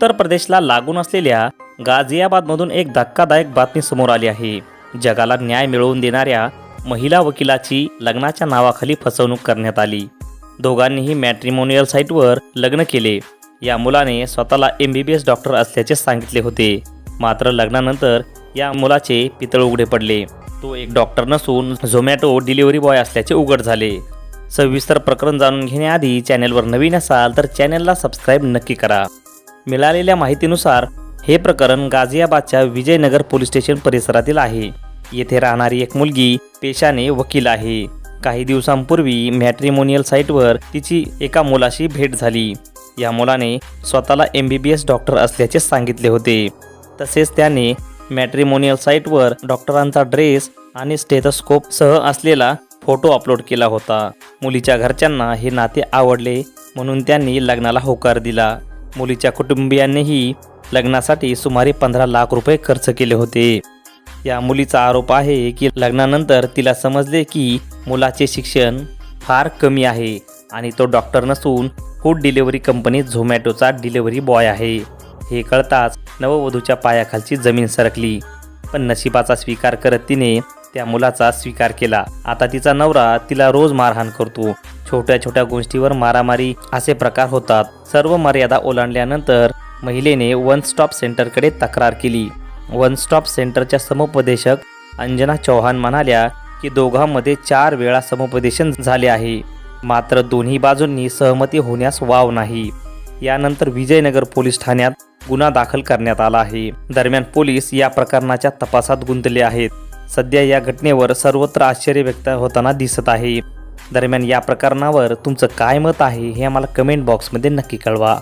उत्तर प्रदेशला लागून असलेल्या गाझियाबादमधून एक धक्कादायक बातमी समोर आली आहे. जगाला न्याय मिळवून देणाऱ्या महिला वकिलाची लग्नाच्या नावाखाली फसवणूक करण्यात आली. दोघांनीही मॅट्रिमोनियल साईटवर लग्न केले. या मुलाने स्वतःला M B B S doctor असल्याचे सांगितले होते. मात्र लग्नानंतर या मुलाचे पितळ उघडे पडले. तो एक डॉक्टर नसून झोमॅटो डिलिव्हरी बॉय असल्याचे उघड झाले. सविस्तर प्रकरण जाणून घेण्याआधी चॅनेलवर नवीन असाल तर चॅनेलला सबस्क्राईब नक्की करा. मिळालेल्या माहितीनुसार हे प्रकरण गाझियाबादच्या विजयनगर पोलीस स्टेशन परिसरातील आहे. येथे राहणारी एक मुलगी पेशाने वकील आहे. काही दिवसांपूर्वी मॅट्रिमोनियल साईटवर तिची एका मुलाशी भेट झाली. या मुलाने स्वतःला M B B S doctor असल्याचे सांगितले होते. तसेच त्याने मॅट्रिमोनियल साईटवर डॉक्टरांचा ड्रेस आणि स्टेथोस्कोप सह असलेला फोटो अपलोड केला होता. मुलीच्या घरच्यांना हे नाते आवडले म्हणून त्यांनी लग्नाला होकार दिला. मुलीच्या कुटुंबियांनीही लग्नासाठी सुमारे पंधरा लाख रुपये खर्च केले होते. या मुलीचा आरोप आहे की लग्नानंतर तिला समजले की मुलाचे शिक्षण फार कमी आहे आणि तो डॉक्टर नसून फूड डिलिव्हरी कंपनीत झोमॅटोचा डिलिव्हरी बॉय आहे. हे कळताच नववधूच्या पायाखालची जमीन सरकली. पण नशिबाचा स्वीकार करत तिने त्या मुलाचा स्वीकार केला. आता तिचा नवरा तिला रोज मारहाण करतो. छोट्या छोट्या गोष्टीवर मारामारी असे प्रकार होतात. सर्व मर्यादा ओलांडल्यानंतर महिलेने वन स्टॉप सेंटरकडे तक्रार केली. वन स्टॉप सेंटरच्या समुपदेशक अंजना चौहान म्हणाल्या की दोघांमध्ये चार वेळा समुपदेशन झाले आहे. मात्र दोन्ही बाजूंनी सहमती होण्यास वाव नाही. यानंतर विजयनगर पोलीस ठाण्यात गुन्हा दाखल करण्यात आला आहे. दरम्यान पोलीस या प्रकरणाच्या तपासात गुंतले आहेत. सध्या या घटनेवर सर्वत्र आश्चर्य व्यक्त होताना दिसत आहे. दरम्यान या प्रकरणावर तुमचं काय मत आहे हे आम्हाला कमेंट बॉक्समध्ये नक्की कळवा.